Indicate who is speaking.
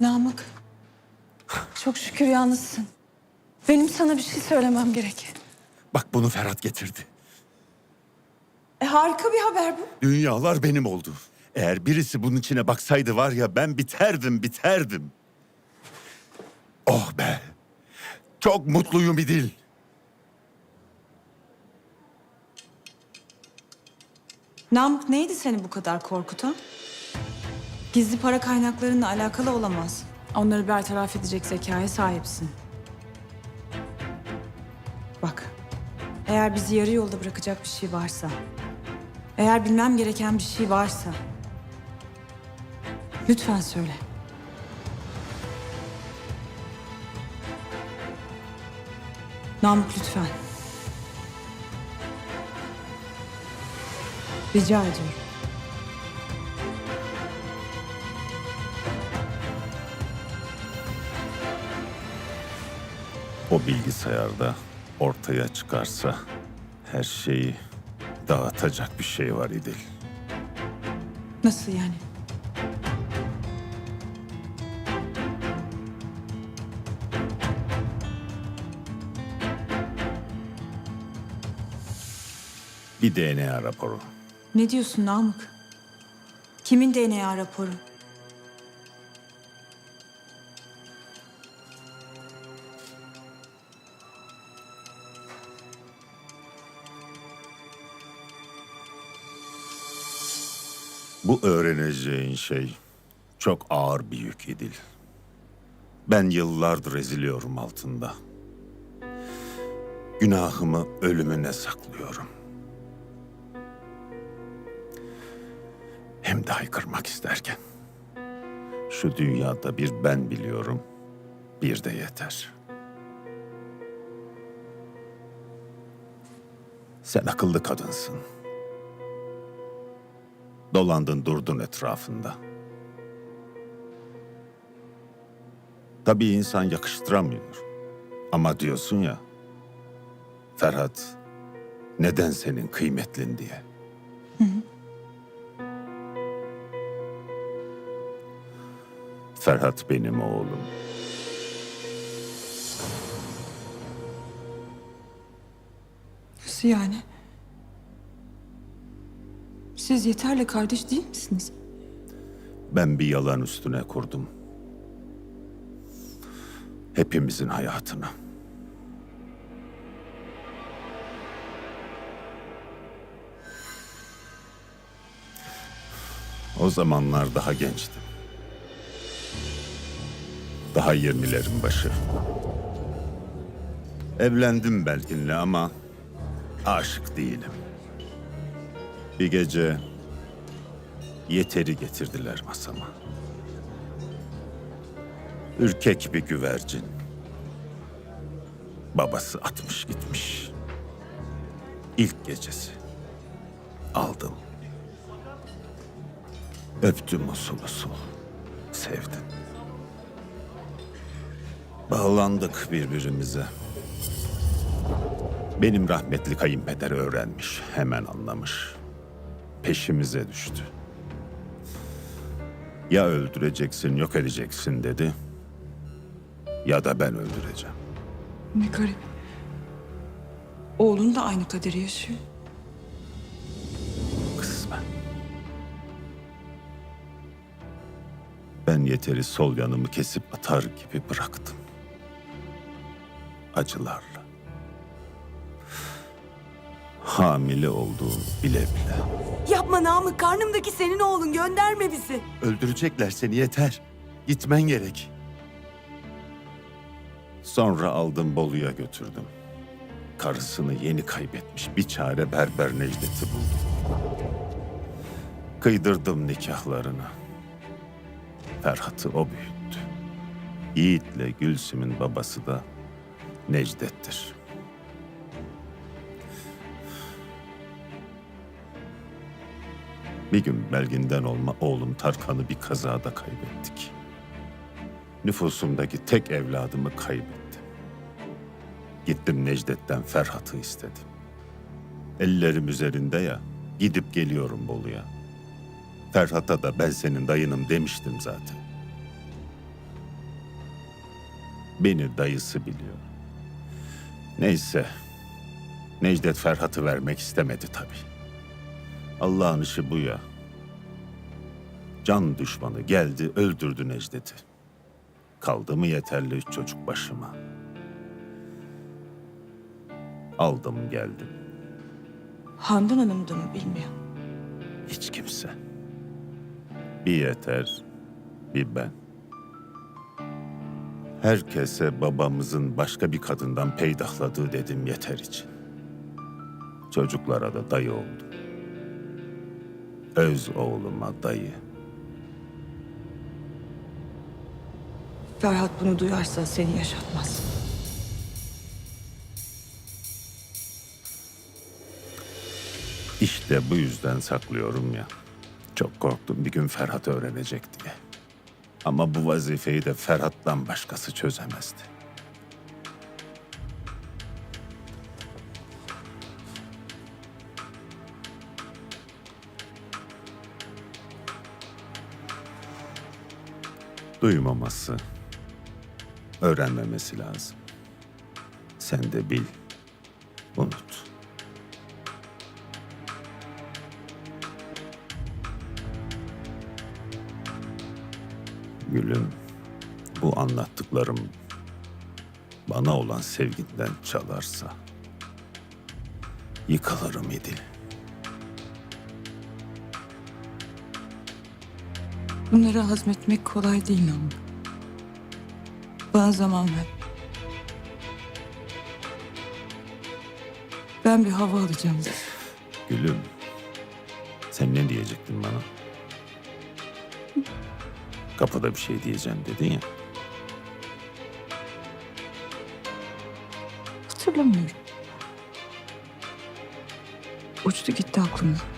Speaker 1: Namık. Çok şükür yalnızsın. Benim sana bir şey söylemem gerek.
Speaker 2: Bak bunu Ferhat getirdi.
Speaker 1: E, harika bir haber bu.
Speaker 2: Dünyalar benim oldu. Eğer birisi bunun içine baksaydı var ya ben biterdim, biterdim. Oh be. Çok mutluyum İdil.
Speaker 1: Namık neydi seni bu kadar korkutan? Gizli para kaynaklarınla alakalı olamaz. Onları bertaraf edecek zekaya sahipsin. Bak, eğer bizi yarı yolda bırakacak bir şey varsa, eğer bilmem gereken bir şey varsa, lütfen söyle. Namık lütfen. Rica ediyorum.
Speaker 2: O bilgisayarda ortaya çıkarsa her şeyi dağıtacak bir şey var İdil.
Speaker 1: Nasıl yani?
Speaker 2: Bir DNA raporu.
Speaker 1: Ne diyorsun Namık? Kimin DNA raporu?
Speaker 2: Bu öğreneceğin şey çok ağır bir yük İdil. Ben yıllardır eziliyorum altında. Günahımı ölümüne saklıyorum. Hem de haykırmak isterken. Şu dünyada bir ben biliyorum, bir de yeter. Sen akıllı kadınsın. Dolandın durdun etrafında. Tabii insan yakıştıramıyor. Ama diyorsun ya, Ferhat neden senin kıymetlin diye. Ferhat benim oğlum.
Speaker 1: Nasıl yani? Siz Yeter'le kardeş değil misiniz?
Speaker 2: Ben bir yalan üstüne kurdum. Hepimizin hayatını. O zamanlar daha gençtim. Daha yirmilerin başı. Evlendim Belgin'le ama aşık değilim. Bir gece yeteri getirdiler masama. Ürkek bir güvercin. Babası atmış gitmiş. İlk gecesi. Aldım. Öptüm usul usul. Sevdim. Bağlandık birbirimize. Benim rahmetli kayınpeder öğrenmiş. Hemen anlamış. Peşimize düştü. Ya öldüreceksin, yok edeceksin dedi. Ya da ben öldüreceğim.
Speaker 1: Ne garip. Oğlun da aynı kaderi yaşıyor.
Speaker 2: Kısmen. Ben yeteri sol yanımı kesip atar gibi bıraktım. Acılarla. Hamile olduğunu bile bile.
Speaker 3: Yapma Namık, karnımdaki senin oğlun. Gönderme bizi.
Speaker 2: Öldürecekler seni yeter. Gitmen gerek. Sonra aldım Bolu'ya götürdüm. Karısını yeni kaybetmiş bir çare berber Necdet'i buldum. Kıydırdım nikahlarını. Ferhat'ı o büyüttü. Yiğit'le Gülsüm'ün babası da Necdet'tir. Bir gün Belgin'den olma oğlum Tarkan'ı bir kazada kaybettik. Nüfusumdaki tek evladımı kaybettim. Gittim Necdet'ten Ferhat'ı istedim. Ellerim üzerinde ya, gidip geliyorum Bolu'ya. Ferhat'a da ben senin dayınım demiştim zaten. Beni dayısı biliyor. Neyse. Necdet Ferhat'ı vermek istemedi tabii. Allah'ın işi bu ya. Can düşmanı geldi öldürdü Necdet'i. Kaldı mı yeterli üç çocuk başıma. Aldım geldim.
Speaker 1: Handan Hanım da mı bilmiyor?
Speaker 2: Hiç kimse. Bir yeter, bir ben. Herkese babamızın başka bir kadından peydahladığı dedim yeter için. Çocuklara da dayı oldum. Öz oğluma dayı.
Speaker 1: Ferhat bunu duyarsa seni yaşatmaz.
Speaker 2: İşte bu yüzden saklıyorum ya. Çok korktum bir gün Ferhat öğrenecek diye. Ama bu vazifeyi de Ferhat'tan başkası çözemezdi. Duymaması, öğrenmemesi lazım. Sen de bil, unut. Gülüm, bu anlattıklarım bana olan sevginden çalarsa yıkılırım İdil.
Speaker 1: Bunları hazmetmek kolay değil Namık. Bana zaman ver. Ben bir hava alacağım.
Speaker 2: Gülüm, sen ne diyecektin bana? Kapıda bir şey diyeceğim dedin ya.
Speaker 1: Hatırlamıyorum. Uçtu gitti aklımdan.